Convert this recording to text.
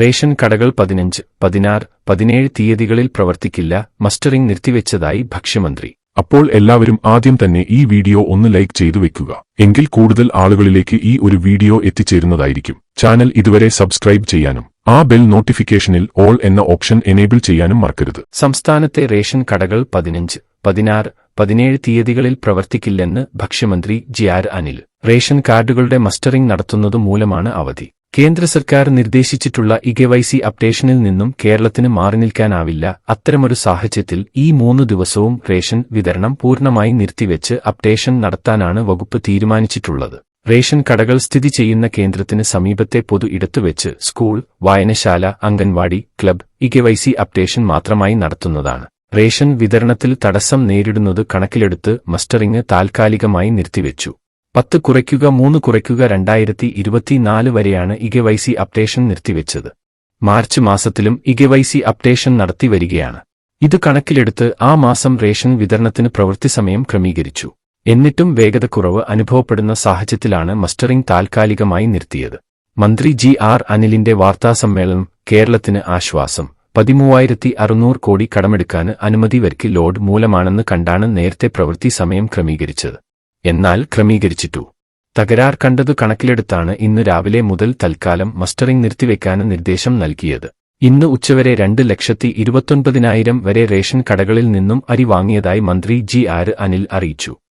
Ration കടകൾ പതിനഞ്ച് പതിനാറ് പതിനേഴ് തീയതികളിൽ പ്രവർത്തിക്കില്ല മസ്റ്ററിംഗ് നിർത്തിവെച്ചതായി ഭക്ഷ്യമന്ത്രി. അപ്പോൾ എല്ലാവരും ആദ്യം തന്നെ ഈ വീഡിയോ ഒന്ന് ലൈക്ക് ചെയ്തു വെക്കുക. എങ്കിൽ കൂടുതൽ ആളുകളിലേക്ക് ഈ ഒരു വീഡിയോ എത്തിച്ചേരുന്നതായിരിക്കും. ചാനൽ ഇതുവരെ സബ്സ്ക്രൈബ് ചെയ്യാനും ആ ബെൽ നോട്ടിഫിക്കേഷനിൽ ഓൾ എന്ന ഓപ്ഷൻ എനേബിൾ ചെയ്യാനും മറക്കരുത്. സംസ്ഥാനത്തെ റേഷൻ കടകൾ പതിനഞ്ച് പതിനാറ് പതിനേഴ് തീയതികളിൽ പ്രവർത്തിക്കില്ലെന്ന് ഭക്ഷ്യമന്ത്രി ജി ആർ അനിൽ. റേഷൻ കാർഡുകളുടെ മസ്റ്ററിംഗ് നടത്തുന്നതു മൂലമാണ് അവധി. കേന്ദ്ര സർക്കാർ നിർദ്ദേശിച്ചിട്ടുള്ള ഇകെവൈസി അപ്ഡേഷനിൽ നിന്നും കേരളത്തിന് മാറി നിൽക്കാനാവില്ല. അത്തരമൊരു സാഹചര്യത്തിൽ ഈ മൂന്ന് ദിവസവും റേഷൻ വിതരണം പൂർണമായി നിർത്തിവെച്ച് അപ്ഡേഷൻ നടത്താനാണ് വകുപ്പ് തീരുമാനിച്ചിട്ടുള്ളത്. റേഷൻ കടകൾ സ്ഥിതി ചെയ്യുന്ന കേന്ദ്രത്തിന് സമീപത്തെ പൊതു ഇടത്തുവെച്ച് സ്കൂൾ വായനശാല അംഗൻവാടി ക്ലബ് ഇകെവൈസി അപ്ഡേഷൻ മാത്രമായി നടത്തുന്നതാണ്. റേഷൻ വിതരണത്തിൽ തടസ്സം നേരിടുന്നത് കണക്കിലെടുത്ത് മസ്റ്ററിംഗ് താൽക്കാലികമായി നിർത്തിവെച്ചു. പത്ത് കുറയ്ക്കുക മൂന്ന് കുറയ്ക്കുക രണ്ടായിരത്തി ഇരുപത്തിനാല് വരെയാണ് ഇഗവൈസി അപ്ഡേഷൻ നിർത്തിവെച്ചത്. മാർച്ച് മാസത്തിലും ഇഗവൈസി അപ്ഡേഷൻ നടത്തി വരികയാണ് ഇത് കണക്കിലെടുത്ത് ആ മാസം റേഷൻ വിതരണത്തിന് പ്രവൃത്തി സമയം ക്രമീകരിച്ചു. എന്നിട്ടും വേഗതക്കുറവ് അനുഭവപ്പെടുന്ന സാഹചര്യത്തിലാണ് മസ്റ്ററിംഗ് താൽക്കാലികമായി നിർത്തിയത്. മന്ത്രി ജി ആർ അനിലിന്റെ വാർത്താസമ്മേളനം കേരളത്തിന് ആശ്വാസം. പതിമൂവായിരത്തി അറുന്നൂറ് കോടി കടമെടുക്കാൻ അനുമതി വരിക്ക് ലോഡ് മൂലമാണെന്ന് കണ്ടാണ് നേരത്തെ പ്രവൃത്തി സമയം ക്രമീകരിച്ചത്. എന്നാൽ ക്രമീകരിച്ചിട്ടു. തകരാർ കണ്ടതു കണക്കിലെടുത്താണ് ഇന്ന് രാവിലെ മുതൽ തൽക്കാലം മസ്റ്ററിംഗ് നിർത്തിവെക്കാൻ നിർദ്ദേശം നൽകിയത്. ഇന്ന് ഉച്ചവരെ രണ്ട് ലക്ഷത്തി ഇരുപത്തൊൻപതിനായിരം വരെ റേഷൻ കടകളിൽ നിന്നും അരി വാങ്ങിയതായി മന്ത്രി ജി ആർ അനിൽ അറിയിച്ചു.